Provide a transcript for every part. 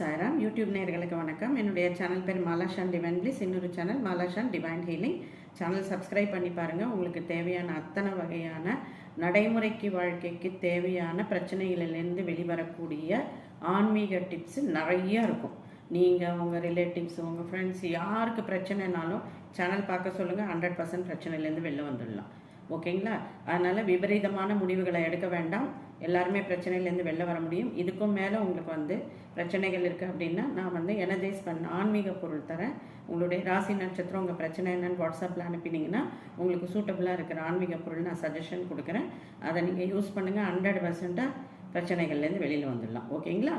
Sairam YouTube நேர்களுக்கு வணக்கம். என்னுடைய சேனல் பேர் மாலாஷான் டிவைன் பிளீஸ் இன்னொரு channel Malashan divine healing channel subscribe பண்ணி பாருங்கள் உங்களுக்கு தேவையான அத்தனை வகையான நடைமுறைக்கு வாழ்க்கைக்கு தேவையான பிரச்சனைகளிலேருந்து வெளிவரக்கூடிய ஆன்மீக டிப்ஸ் நிறைய இருக்கும். நீங்கள் உங்கள் ரிலேட்டிவ்ஸ் உங்கள் ஃப்ரெண்ட்ஸ் யாருக்கு பிரச்சனைனாலும் சேனல் பார்க்க சொல்லுங்கள் ஹண்ட்ரட் பர்சன்ட் பிரச்சனையிலேருந்து வெளில வந்துடலாம். ஓகேங்களா? அதனால் விபரீதமான முடிவுகளை எடுக்க வேண்டாம். எல்லாருமே பிரச்சனையிலேருந்து வெளில வர முடியும். இதுக்கும் மேலே உங்களுக்கு வந்து பிரச்சனைகள் இருக்குது அப்படின்னா நான் வந்து எனர்ஜைஸ் பண்ண ஆன்மீக பொருள் தரேன். உங்களுடைய ராசி நட்சத்திரம் உங்கள் பிரச்சனை என்னன்னு வாட்ஸ்அப்பில் அனுப்பினீங்கன்னா உங்களுக்கு சூட்டபுளாக இருக்கிற ஆன்மீக பொருள் நான் சஜஷன் கொடுக்குறேன். அதை நீங்கள் யூஸ் பண்ணுங்கள் ஹண்ட்ரட் பர்சண்ட்டாக பிரச்சனைகள்லேருந்து வெளியில் வந்துடலாம். ஓகேங்களா?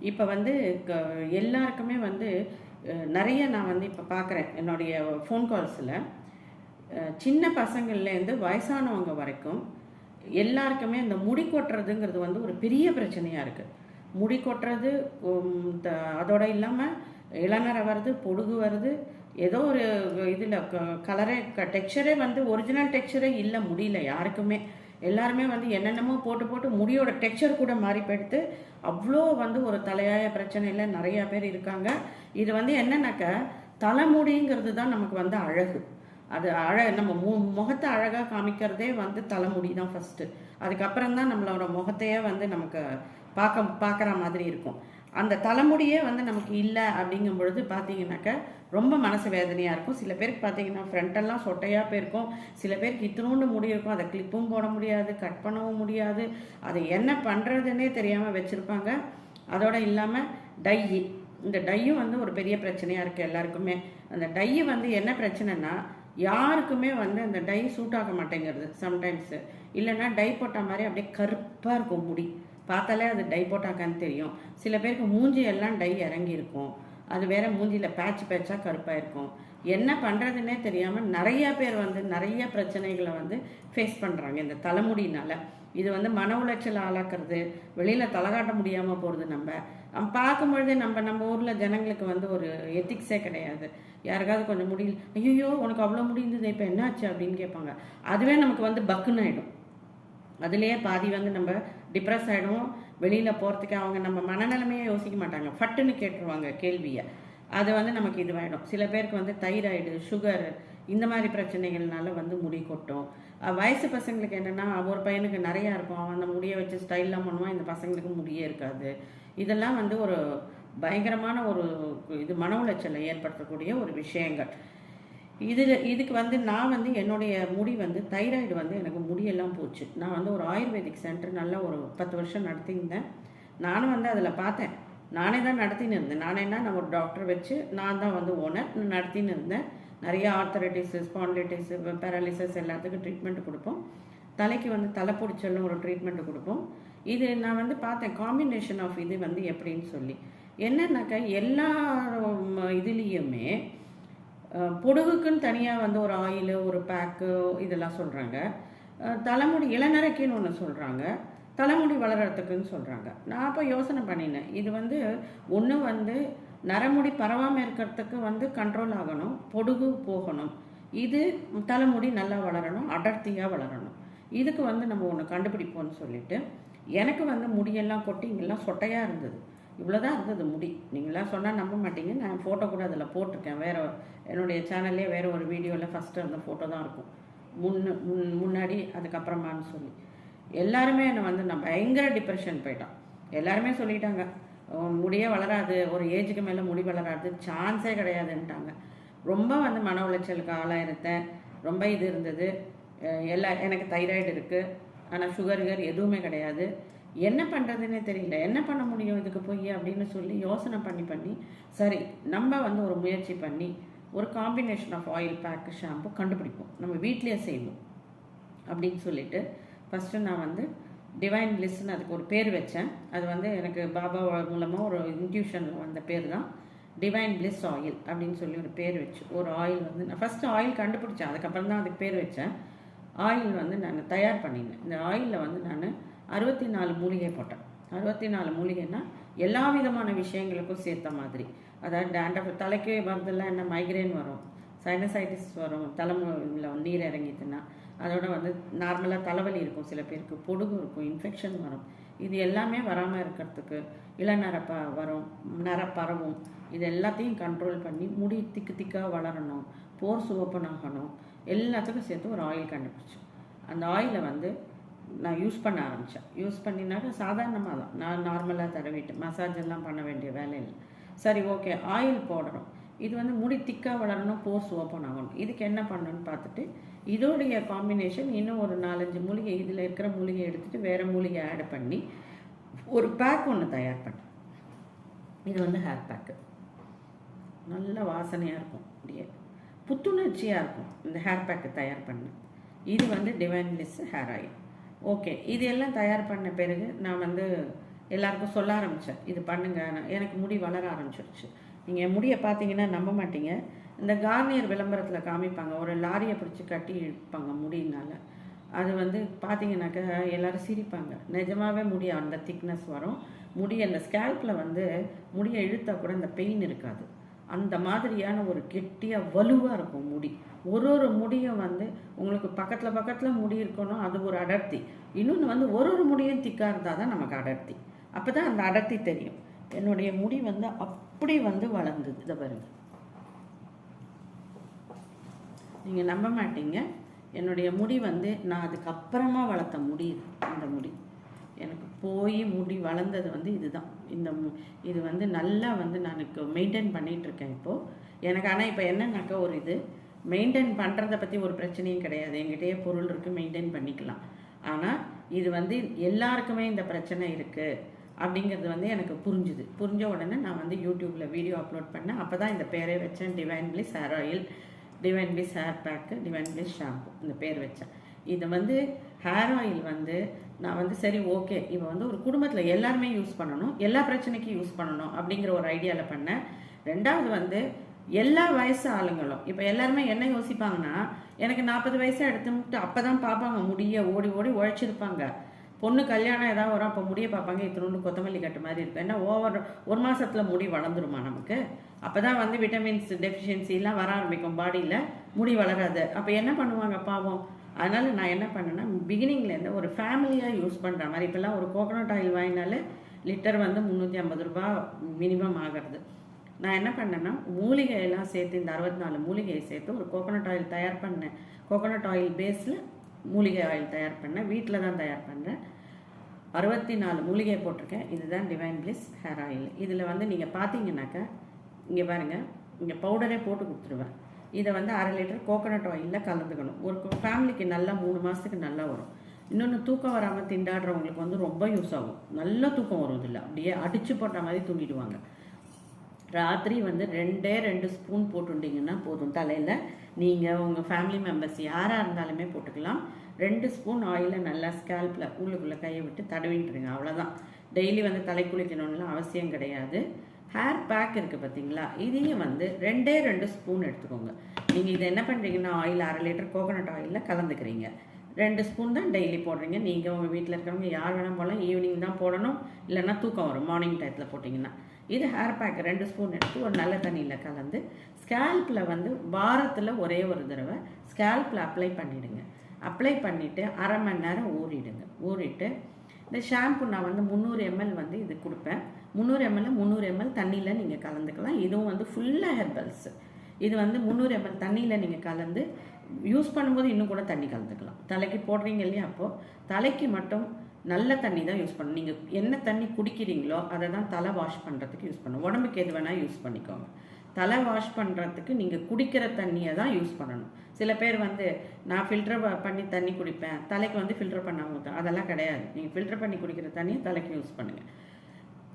இப்போ வந்து க- எல்லாருக்குமே வந்து நிறைய நான் வந்து இப்போ பார்க்குறேன் என்னுடைய ஃபோன் கால்ஸில் சின்ன பசங்கள்லேருந்து வயசானவங்க வரைக்கும் எல்லாருக்குமே இந்த முடி கொட்டுறதுங்கிறது வந்து ஒரு பெரிய பிரச்சனையாக இருக்குது முடி கொட்டுறது த- அதோட இல்லாமல் இளநரை வருது பொடுகு வருது. ஏதோ ஒரு இதில் கலரே டெக்ஸ்சரே வந்து ஒரிஜினல் டெக்ஸ்சரே இல்லை முடியல யாருக்குமே. எல்லாருமே வந்து என்னென்னமோ போட்டு போட்டு முடியோட டெக்ஸ்சர் கூட மாறி போயிடுத்து அவ்வளோ வந்து ஒரு தலையாய பிரச்சனையில் நிறையா பேர் இருக்காங்க. இது வந்து என்னன்னாக்கா தலைமுடிங்கிறது தான் நமக்கு வந்து அழகு. அது அழ நம்ம மு முகத்தை அழகாக காமிக்கிறதே வந்து தலைமுடி தான் ஃபஸ்ட்டு அதுக்கப்புறம் தான் நம்மளோட முகத்தையே வந்து நமக்கு பார்க்க பார்க்குற மாதிரி இருக்கும். அந்த தலைமுடியே வந்து நமக்கு இல்லை அப்படிங்கும் பொழுது பார்த்தீங்கன்னாக்க ரொம்ப மனசு வேதனையாக இருக்கும். சில பேருக்கு பார்த்தீங்கன்னா ஃப்ரண்டெல்லாம் சொட்டையாக போயிருக்கும். சில பேருக்கு இத்தினோண்டு முடி இருக்கும். அதை கிளிப்பும் போட முடியாது கட் பண்ணவும் முடியாது. அதை என்ன பண்ணுறதுன்னே தெரியாமல் வச்சுருப்பாங்க. அதோடு இல்லாமல் டையி இந்த டையும் வந்து ஒரு பெரிய பிரச்சனையாக இருக்குது எல்லாருக்குமே. அந்த டையு வந்து என்ன பிரச்சனைனா யாருக்குமே வந்து அந்த டை சூட் ஆக மாட்டேங்கிறது சம்டைம்ஸு இல்லைன்னா டை போட்ட மாதிரி அப்படியே கருப்பாக இருக்கும் முடி. பார்த்தாலே அது டை போட்டாக்கான்னு தெரியும். சில பேருக்கு மூஞ்சி எல்லாம் டை இறங்கி இருக்கும் அது வேற மூஞ்சியில் பேட்ச் பேட்சாக கருப்பாக இருக்கும் என்ன பண்ணுறதுன்னே தெரியாமல் நிறைய பேர் வந்து நிறைய பிரச்சனைகளை வந்து ஃபேஸ் பண்ணுறாங்க இந்த தலைமுடினால இது வந்து மன உளைச்சல் ஆளாக்குறது வெளியில் தலை காட்ட முடியாமல் போகிறது நம்ம. பார்க்கும்பொழுதே பார்க்கும் பொழுதே நம்ம நம்ம ஊரில் ஜனங்களுக்கு வந்து ஒரு எத்திக்ஸே கிடையாது. யாருக்காவது கொஞ்சம் முடியல ஐயோ உனக்கு அவ்வளோ முடிந்தது இப்போ என்னாச்சு அப்படின்னு கேட்பாங்க. அதுவே நமக்கு வந்து பக்குன்னு ஆகிடும் அதுலேயே பாதி வந்து நம்ம டிப்ரெஸ் ஆகிடும் வெளியில் போகிறதுக்கு அவங்க நம்ம மனநிலைமையே யோசிக்க மாட்டாங்க. ஃபட்டுன்னு கேட்டுருவாங்க கேள்வியை. அது வந்து நமக்கு இதுவாகிடும் சில பேருக்கு வந்து தைராய்டு சுகர் இந்த மாதிரி பிரச்சனைகள்னால வந்து முடி கொட்டும். வயசு பசங்களுக்கு என்னென்னா ஒரு பையனுக்கு நிறையா இருக்கும். அவன் அந்த முடியை வச்சு ஸ்டைல்லாம் பண்ணுவான். இந்த பசங்களுக்கு முடியே இருக்காது. இதெல்லாம் வந்து ஒரு பயங்கரமான ஒரு இது மன உளைச்சலை ஏற்படுத்தக்கூடிய ஒரு விஷயங்கள். இதில் இதுக்கு வந்து நான் வந்து என்னுடைய முடி வந்து தைராய்டு வந்து எனக்கு முடியெல்லாம் போச்சு. நான் வந்து ஒரு ஆயுர்வேதிக் சென்டர் நல்லா ஒரு பத்து வருஷம் நடத்தியிருந்தேன். நானும் வந்து அதில் பார்த்தேன். நானே தான் நடத்தின்னு இருந்தேன். நானே என்ன நான் ஒரு டாக்டர் வச்சு நான் தான் வந்து ஓனர் நடத்தின்னு இருந்தேன். நிறைய ஆர்த்தரைட்டிஸு ஸ்பாண்டிலைட்டிஸ் பேரலிசஸ் எல்லாத்துக்கும் ட்ரீட்மெண்ட் கொடுப்போம். தலைக்கு வந்து தலை ஒரு ட்ரீட்மெண்ட் கொடுப்போம். இது நான் வந்து பார்த்தேன் காம்பினேஷன் ஆஃப் இது வந்து எப்படின்னு சொல்லி. என்னன்னாக்கா எல்லா இதுலேயுமே பொடுகுக்குன்னு தனியாக வந்து ஒரு ஆயிலு ஒரு பேக்கு இதெல்லாம் சொல்கிறாங்க தலைமுடி இளநரைக்குன்னு ஒன்று சொல்கிறாங்க தலைமுடி வளர்கிறதுக்குன்னு சொல்கிறாங்க நான் அப்போ யோசனை பண்ணினேன். இது வந்து ஒன்று வந்து நரமுடி பரவாமல் இருக்கிறதுக்கு வந்து கண்ட்ரோல் ஆகணும் பொடுகு போகணும். இது தலைமுடி நல்லா வளரணும் அடர்த்தியாக வளரணும். இதுக்கு வந்து நம்ம ஒன்று கண்டுபிடிப்போம்னு சொல்லிட்டு எனக்கு வந்து முடியெல்லாம் கொட்டி இங்கெல்லாம் சொட்டையாக இருந்தது. இவ்வளோதான் இருந்தது முடி. நீங்களாம் சொன்னால் நம்ப மாட்டீங்க. நான் ஃபோட்டோ கூட அதில் போட்டிருக்கேன். வேறு என்னுடைய சேனல்லே வேறு ஒரு வீடியோவில் ஃபஸ்ட்டு அந்த ஃபோட்டோ தான் இருக்கும். முன்னு முன் முன்னாடி அதுக்கப்புறமான்னு சொல்லி. எல்லாருமே என்னை வந்து நான் பயங்கர டிப்ரெஷன் போயிட்டான். எல்லாருமே சொல்லிட்டாங்க முடியே வளராது ஒரு ஏஜுக்கு மேலே முடி வளராது சான்ஸே கிடையாதுன்ட்டாங்க. ரொம்ப வந்து மன உளைச்சலுக்கு ஆளாக இருந்தேன் ரொம்ப இது இருந்தது. எல்லா எனக்கு தைராய்டு இருக்குது ஆனால் சுகர் கர் எதுவுமே கிடையாது. என்ன பண்ணுறதுன்னே தெரியல. என்ன பண்ண முடியும் இதுக்கு போய் அப்படின்னு சொல்லி யோசனை பண்ணி பண்ணி சரி நம்ம வந்து ஒரு முயற்சி பண்ணி ஒரு combination of oil pack shampoo கண்டுபிடிப்போம். நம்ம வீட்லேயே செய்வோம் அப்படின்னு சொல்லிட்டு ஃபஸ்ட்டு நான் வந்து டிவைன் பிளிஸ்ன்னு அதுக்கு ஒரு பேர் வச்சேன். அது வந்து எனக்கு பாபா மூலமாக ஒரு இன்ட்யூஷனில் வந்த பேர் தான் டிவைன் பிளிஸ் ஆயில் அப்படின்னு சொல்லி ஒரு பேர் வச்சு ஒரு ஆயில் வந்து நான் ஃபஸ்ட்டு ஆயில் கண்டுபிடிச்சேன். அதுக்கப்புறம் தான் அதுக்கு பேர் வச்சேன். ஆயில் வந்து நான் தயார் பண்ணினேன். இந்த ஆயிலில் வந்து நான் அறுபத்தி நாலு மூலிகை போட்டேன். அறுபத்தி நாலு மூலிகைன்னா எல்லா விதமான விஷயங்களுக்கும் சேர்த்த மாதிரி. அதாவது டேண்டப் தலைக்கு வரதெல்லாம் என்ன மைக்ரேன் வரும். சைனசைட்டிஸ் வரும். தலைமுறையில் நீர் இறங்கிட்டுன்னா அதோட வந்து நார்மலாக தலைவலி இருக்கும் சில பேருக்கு பொடுகு இருக்கும் இன்ஃபெக்ஷன் வரும். இது எல்லாமே வராமல் இருக்கிறதுக்கு இளநரப்ப வரும் நரப்பரவும் இது எல்லாத்தையும் கண்ட்ரோல் பண்ணி முடி திக்கு திக்காக வளரணும் போர்ஸ் ஓப்பன் ஆகணும் எல்லாத்துக்கும் சேர்த்து ஒரு ஆயில் கண்டுபிடிச்சோம். அந்த ஆயிலை வந்து நான் யூஸ் பண்ண ஆரம்பித்தேன் யூஸ் பண்ணினாக்க சாதாரணமாக தான். நான் நார்மலாக தடவிட்டு மசாஜ் எல்லாம் பண்ண வேண்டிய வேலை இல்லை. சரி ஓகே ஆயில் போடுறோம் இது வந்து முடி திக்காக வளரணும் போர்ஸ் ஓப்பன் ஆகணும் இதுக்கு என்ன பண்ணணும்னு பார்த்துட்டு இதோடைய காம்பினேஷன் இன்னும் ஒரு நாலஞ்சு மூலிகை இதில் இருக்கிற மூலிகை எடுத்துகிட்டு வேறு மூலிகை ஆட் பண்ணி ஒரு பேக் ஒன்று தயார் பண்ணேன் இது வந்து ஹேர் பேக்கு நல்ல வாசனையாக இருக்கும். அப்படியே புத்துணர்ச்சியாக இருக்கும் இந்த ஹேர் பேக்கு தயார் பண்ணேன் இது வந்து divine bliss hair oil okay இது எல்லாம் தயார் பண்ண பிறகு நான் வந்து எல்லாருக்கும் சொல்ல ஆரம்பித்தேன் இது பண்ணுங்க. எனக்கு முடி வளர ஆரம்பிச்சிருச்சு. நீங்கள் முடியை பார்த்தீங்கன்னா நம்ப மாட்டீங்க. இந்த கார்னியர் விளம்பரத்தில் காமிப்பாங்க. ஒரு லாரியை பிடிச்சி கட்டி இழுப்பாங்க முடியினால. அது வந்து பார்த்தீங்கன்னாக்கா எல்லாரும் சிரிப்பாங்க. நிஜமாகவே முடியும் அந்த திக்னஸ் வரும். முடி அந்த ஸ்கேல்பில் வந்து முடியை இழுத்தா கூட அந்த பெயின் இருக்காது. அந்த மாதிரியான ஒரு கெட்டியாக வலுவாக இருக்கும் முடி. ஒரு ஒரு முடியும் வந்து உங்களுக்கு பக்கத்தில் பக்கத்தில் முடி இருக்கணும் அது ஒரு அடர்த்தி. இன்னொன்று வந்து ஒரு ஒரு முடியும் திக்காக இருந்தால் தான் நமக்கு அடர்த்தி. அப்போ தான் அந்த அடர்த்தி தெரியும். என்னுடைய முடி வந்து அப்படி வந்து வளர்ந்தது. இதை பாருங்கள் நீங்கள் நம்ப மாட்டீங்க. என்னுடைய முடி வந்து நான் அதுக்கப்புறமா வளர்த்த முடி அந்த இந்த முடி. எனக்கு போய் முடி வளர்ந்தது வந்து இதுதான். இந்த இது வந்து நல்லா வந்து நான் மெயின்டைன் பண்ணிகிட்ருக்கேன் இருக்கேன் இப்போது எனக்கு ஆனால் இப்போ என்னன்னாக்கா ஒரு இது மெயின்டைன் பண்ணுறத பற்றி ஒரு பிரச்சனையும் கிடையாது. எங்கிட்டயே பொருள் இருக்குது மெயின்டைன் பண்ணிக்கலாம். ஆனால் இது வந்து எல்லாருக்குமே இந்த பிரச்சனை இருக்குது அப்படிங்கிறது வந்து எனக்கு புரிஞ்சுது. புரிஞ்ச உடனே நான் வந்து யூடியூப்பில் வீடியோ அப்லோட் பண்ணேன். அப்போ தான் இந்த பேரே வச்சேன் divine bliss hair oil divine bliss hair pack divine B shampoo இந்த பேர் வச்சேன். இது வந்து ஹேர் ஆயில் வந்து நான் வந்து சரி ஓகே இப்போ வந்து ஒரு குடும்பத்தில் எல்லாருமே யூஸ் பண்ணணும். எல்லா பிரச்சனைக்கும் யூஸ் பண்ணணும் அப்படிங்கிற ஒரு ஐடியாவில் பண்ணேன். ரெண்டாவது வந்து எல்லா வயசு ஆளுங்களும் இப்போ எல்லாருமே என்ன யோசிப்பாங்கன்னா எனக்கு நாற்பது வயசாக எடுத்துட்டு அப்போ தான் பார்ப்பாங்க முடிய ஓடி ஓடி உழைச்சிருப்பாங்க. பொண்ணு கல்யாணம் ஏதாவது வரும் அப்போ முடிய பார்ப்பாங்க இத்தினோண்டு கொத்தமல்லி கட்டு மாதிரி இருக்கும். ஏன்னா ஓவர் ஒரு மாதத்தில் முடி வளர்ந்துருமா நமக்கு? அப்போ தான் வந்து விட்டமின்ஸ் டெஃபிஷியன்சிலாம் வர ஆரம்பிக்கும் பாடியில் முடி வளராது. அப்போ என்ன பண்ணுவாங்க பாவம்? அதனால் நான் என்ன பண்ணேன்னா பிகினிங்லேருந்து ஒரு ஃபேமிலியாக யூஸ் பண்ணுற மாதிரி இப்போல்லாம் ஒரு கோகோனட் ஆயில் வாங்கினாலே லிட்டர் வந்து முந்நூற்றி ஐம்பது ரூபா மினிமம் ஆகிறது. நான் என்ன பண்ணேன்னா மூலிகையெல்லாம் சேர்த்து இந்த அறுபத்தி நாலு மூலிகையை சேர்த்து ஒரு கோகோனட் ஆயில் தயார் பண்ணேன். கோகோனட் ஆயில் பேஸில் மூலிகை ஆயில் தயார் பண்ணேன். வீட்டில் தான் தயார் பண்ணுறேன் அறுபத்தி நாலு மூலிகை போட்டிருக்கேன். இதுதான் டிவைன் பிளிஸ் ஹேர் ஆயில் இதில் வந்து நீங்கள் பார்த்தீங்கன்னாக்கா இங்கே பாருங்கள் இங்கே பவுடரே போட்டு கொடுத்துருவேன். இதை வந்து அரை லிட்டர் கோகோனட் ஆயிலில் கலந்துக்கணும். ஒரு ஃபேமிலிக்கு நல்லா மூணு மாதத்துக்கு நல்லா வரும். இன்னொன்று தூக்கம் வராமல் திண்டாடுறவங்களுக்கு வந்து ரொம்ப யூஸ் ஆகும். நல்ல தூக்கம் வரும் இதில். அப்படியே அடித்து போட்ட மாதிரி தூங்கிடுவாங்க. ராத்திரி வந்து ரெண்டே ரெண்டு ஸ்பூன் போட்டுட்டிங்கன்னா போதும். தலையில் நீங்கள் உங்கள் ஃபேமிலி மெம்பர்ஸ் யாராக இருந்தாலுமே போட்டுக்கலாம். ரெண்டு ஸ்பூன் ஆயிலை நல்லா ஸ்கேல்பில் உள்ளுக்குள்ளே கையை விட்டு தடவிட்டுருங்க அவ்வளோதான் டெய்லி வந்து தலை குளிக்கணும்லாம் அவசியம் கிடையாது. ஹேர் பேக் இருக்குது பார்த்தீங்களா இதையும் வந்து ரெண்டே ரெண்டு ஸ்பூன் எடுத்துக்கோங்க. நீங்கள் இதை என்ன பண்ணுறீங்கன்னா ஆயில் அரை லிட்டர் கோகோனட் ஆயிலில் கலந்துக்கிறீங்க. ரெண்டு ஸ்பூன் தான் டெய்லி போடுறீங்க. நீங்கள் உங்கள் வீட்டில் இருக்கிறவங்க யார் வேணால் போகலாம் ஈவினிங் தான் போடணும். இல்லைன்னா தூக்கம் வரும். மார்னிங் டயத்தில் போட்டிங்கன்னா. இது ஹேர் பேக் ரெண்டு ஸ்பூன் எடுத்து ஒரு நல்ல தண்ணியில் கலந்து ஸ்கேல்பில் வந்து வாரத்தில் ஒரே ஒரு தடவை ஸ்கேல்பில் அப்ளை பண்ணிவிடுங்க அப்ளை பண்ணிவிட்டு அரை மணி நேரம் ஊறிடுங்க. ஊறிட்டு இந்த ஷாம்பு நான் வந்து முந்நூறு எம்எல் வந்து இது கொடுப்பேன். முந்நூறு எம்எல் முந்நூறு எம்எல் தண்ணியில் நீங்கள் கலந்துக்கலாம். இதுவும் வந்து ஃபுல்லாக ஹெர்பல்ஸ் இது வந்து முந்நூறு எம்எல் தண்ணியில் நீங்கள் கலந்து யூஸ் பண்ணும்போது இன்னும் கூட தண்ணி கலந்துக்கலாம். தலைக்கு போடுறீங்க இல்லையா அப்போது தலைக்கு மட்டும் நல்ல தண்ணி தான் யூஸ் பண்ணணும். நீங்கள் என்ன தண்ணி குடிக்கிறீங்களோ அதை தான் தலை வாஷ் பண்ணுறதுக்கு யூஸ் பண்ணணும். உடம்புக்கு எது வேணால் யூஸ் பண்ணிக்கோங்க. தலை வாஷ் பண்ணுறதுக்கு நீங்கள் குடிக்கிற தண்ணியை தான் யூஸ் பண்ணணும். சில பேர் வந்து நான் ஃபில்டர் பண்ணி தண்ணி குடிப்பேன். தலைக்கு வந்து ஃபில்டர் பண்ணாமல் ஊற்றேன் அதெல்லாம் கிடையாது. நீங்கள் ஃபில்டர் பண்ணி குடிக்கிற தண்ணியை தலைக்கு யூஸ் பண்ணுங்கள்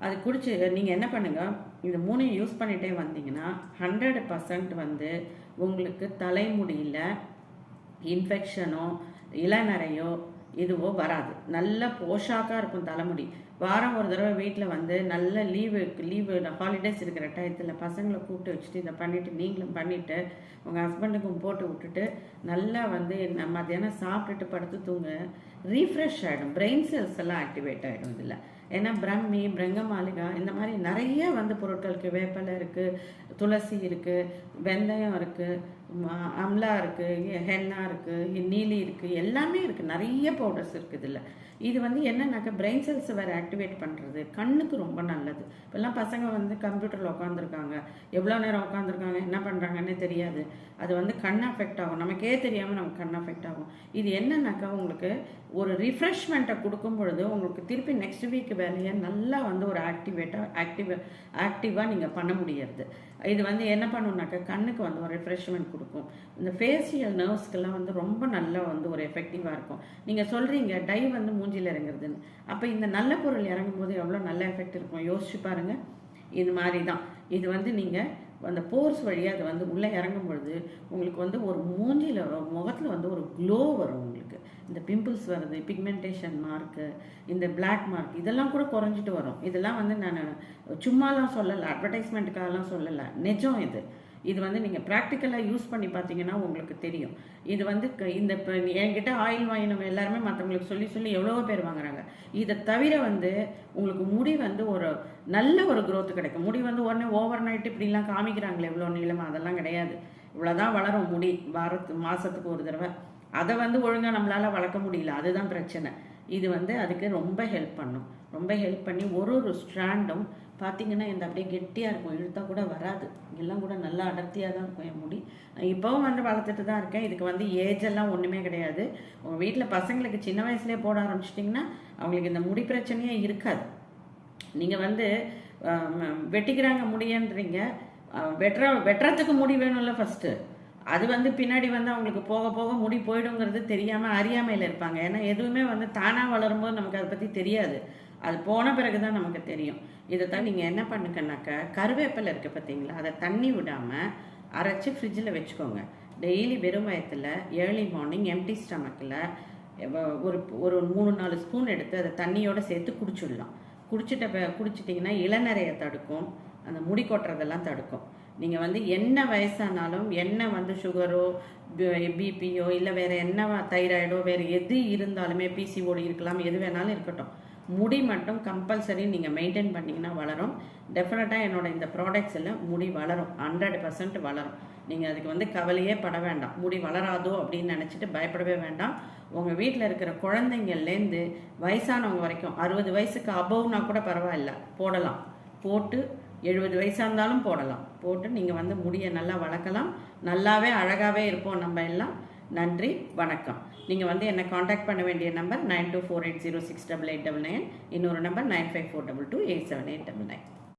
அது குடிச்சு நீங்கள் என்ன பண்ணுங்கள் இந்த மூணையும் யூஸ் பண்ணிகிட்டே வந்தீங்கன்னா ஹண்ட்ரட் பர்சன்ட் வந்து உங்களுக்கு தலைமுடியில் இன்ஃபெக்ஷனோ இளநரையோ இதுவோ வராது. நல்ல போஷாக்காக இருக்கும் தலைமுடி. வாரம் ஒரு தடவை வீட்டில் வந்து நல்ல லீவு லீவு ஹாலிடேஸ் இருக்கிற டயத்தில் பசங்களை கூப்பிட்டு வச்சுட்டு இதை பண்ணிவிட்டு நீங்களும் பண்ணிவிட்டு உங்கள் ஹஸ்பண்டுக்கும் போட்டு விட்டுட்டு நல்லா வந்து மத்தியானம் சாப்பிட்டுட்டு படுத்து தூங்க. ரீஃப்ரெஷ் ஆகிடும் பிரெயின் செல்ஸ் எல்லாம் ஆக்டிவேட் ஆகிடும் இதில். ஏன்னா பிரம்மி பிரங்க மாளிகா இந்த மாதிரி நிறைய வந்து பொருட்களுக்கு வேப்பிலை இருக்குது துளசி இருக்குது வெந்தயம் இருக்குது அம்லா இருக்குது ஹென்னா இருக்குது நீலி இருக்குது எல்லாமே இருக்குது நிறைய பவுடர்ஸ் இருக்குது இதில். இது வந்து என்னன்னாக்கா பிரெயின் செல்ஸை வேறு ஆக்டிவேட் பண்ணுறது கண்ணுக்கு ரொம்ப நல்லது. இப்போல்லாம் பசங்க வந்து கம்ப்யூட்டரில் உட்காந்துருக்காங்க எவ்வளோ நேரம் உட்காந்துருக்காங்க என்ன பண்ணுறாங்கன்னே தெரியாது. அது வந்து கண் அஃபெக்ட் ஆகும். நமக்கே தெரியாமல் நமக்கு கண் அஃபெக்ட் ஆகும். இது என்னன்னாக்கா உங்களுக்கு ஒரு ரிஃப்ரெஷ்மெண்ட்டை கொடுக்கும் பொழுது உங்களுக்கு திருப்பி நெக்ஸ்ட் வீக் வேலையை நல்லா வந்து ஒரு ஆக்டிவேட்டாக ஆக்டிவ் ஆக்டிவாக நீங்கள் பண்ண முடியாது இது வந்து என்ன பண்ணுனாக்கா கண்ணுக்கு வந்து ஒரு ரிஃப்ரெஷ்மெண்ட் கொடுக்கும். இந்த ஃபேஷியல் நர்வ்ஸ்க்கெல்லாம் வந்து ரொம்ப நல்லா வந்து ஒரு எஃபெக்டிவாக இருக்கும். நீங்கள் சொல்கிறீங்க டை வந்து மூஞ்சியில் இறங்குறதுன்னு. அப்போ இந்த நல்ல பொருள் இறங்கும் போது எவ்வளோ நல்ல எஃபெக்ட் இருக்கும்? யோசிச்சு பாருங்கள் இது மாதிரி தான் இது வந்து நீங்கள் அந்த போர்ஸ் வழியாக அது வந்து உள்ளே இறங்கும் பொழுது உங்களுக்கு வந்து ஒரு மூஞ்சியில் முகத்தில் வந்து ஒரு க்ளோ வரும் உங்களுக்கு. இந்த பிம்பிள்ஸ் வருது பிக்மெண்டேஷன் மார்க்கு இந்த பிளாக் மார்க் இதெல்லாம் கூட குறைஞ்சிட்டு வரும். இதெல்லாம் வந்து நான் சும்மாலாம் சொல்லலை அட்வர்டைஸ்மெண்ட்டுக்காகலாம் சொல்லலை. நிஜம் இது. இது வந்து நீங்கள் ப்ராக்டிக்கலாக யூஸ் பண்ணி பார்த்தீங்கன்னா உங்களுக்கு தெரியும். இது வந்து க- இந்த இப்போ என்கிட்ட ஆயில் வாங்கினவங்க எல்லாருமே மற்றவங்களுக்கு சொல்லி சொல்லி எவ்வளவோ பேர் வாங்குறாங்க. இதை தவிர வந்து உங்களுக்கு முடி வந்து ஒரு நல்ல ஒரு க்ரோத் கிடைக்கும். முடி வந்து உடனே ஓவர் நைட் இப்படிலாம் காமிக்கிறாங்களே எவ்வளோ நீளமாக அதெல்லாம் கிடையாது. இவ்வளோதான் வளரும் முடி. வாரத்து மாதத்துக்கு ஒரு தடவை. அதை வந்து ஒழுங்காக நம்மளால் வளர்க்க முடியல. அதுதான் பிரச்சனை. இது வந்து அதுக்கு ரொம்ப ஹெல்ப் பண்ணும். ரொம்ப ஹெல்ப் பண்ணி ஒரு ஒரு ஸ்ட்ராண்டும் பார்த்தீங்கன்னா இந்த அப்படியே கெட்டியாக இருக்கும். இழுத்தா கூட வராது. எல்லாம் கூட நல்லா அடர்த்தியாக தான் இருக்கும் என் முடி. இப்போவும் வந்து வளர்த்துட்டு தான் இருக்கேன். இதுக்கு வந்து ஏஜ் எல்லாம் ஒன்றுமே கிடையாது. உங்கள் வீட்டில் பசங்களுக்கு சின்ன வயசுலேயே போட ஆரம்பிச்சிட்டிங்கன்னா அவங்களுக்கு இந்த முடி பிரச்சனையே இருக்காது. நீங்கள் வந்து வெட்டிக்கிறாங்க முடியன்றீங்க. வெட்டுற வெட்டுறதுக்கு முடி வேணும்ல ஃபஸ்ட்டு அது வந்து பின்னாடி வந்து அவங்களுக்கு போக போக முடி போயிடுங்கிறது தெரியாமல் அறியாமையில் இருப்பாங்க. ஏன்னா எதுவுமே வந்து தானாக வளரும்போது நமக்கு அதை பற்றி தெரியாது. அது போன பிறகு தான் நமக்கு தெரியும். இதை தான் நீங்கள் என்ன பண்ணுங்கனாக்கா கருவேப்பிலை இருக்குது பார்த்தீங்களா? அதை தண்ணி விடாமல் அரைச்சி ஃப்ரிட்ஜில் வச்சுக்கோங்க. டெய்லி வெறும் வயத்தில் ஏர்லி மார்னிங் எம்டி ஸ்டமக்கில் ஒரு ஒரு மூணு நாலு ஸ்பூன் எடுத்து அதை தண்ணியோடு சேர்த்து குடிச்சிடலாம். குடிச்சிட்ட குடிச்சிட்டிங்கன்னா இளநரையை தடுக்கும். அந்த முடி கொட்டுறதெல்லாம் தடுக்கும். நீங்கள் வந்து என்ன வயசானாலும் என்ன வந்து சுகரோ பிபியோ இல்லை வேறு என்ன தைராய்டோ வேறு எது இருந்தாலுமே பிசிஓடி இருக்கலாம் எது வேணாலும் இருக்கட்டும். முடி மட்டும் கம்பல்சரி நீங்கள் மெயின்டைன் பண்ணிங்கன்னா வளரும். டெஃபினட்டாக என்னோட இந்த ப்ராடக்ட்ஸில் முடி வளரும். ஹண்ட்ரட் பர்சன்ட் வளரும். நீங்கள் அதுக்கு வந்து கவலையே பட வேண்டாம். முடி வளராதோ அப்படின்னு நினச்சிட்டு பயப்படவே வேண்டாம். உங்கள் வீட்டில் இருக்கிற குழந்தைங்கள்லேருந்து வயசானவங்க வரைக்கும் அறுபது வயசுக்கு அபவ்னா கூட பரவாயில்ல. போடலாம். போட்டு எழுபது வயசாக இருந்தாலும் போடலாம். போட்டு நீங்கள் வந்து முடியை நல்லா வளர்க்கலாம். நல்லாவே அழகாகவே இருப்போம் நம்ம எல்லாம். நன்றி வணக்கம். நீங்கள் வந்து என்னை காண்டாக்ட் பண்ண வேண்டிய number nine two four eight zero six double eight double nine. இன்னொரு number nine five four double two eight seven eight double nine.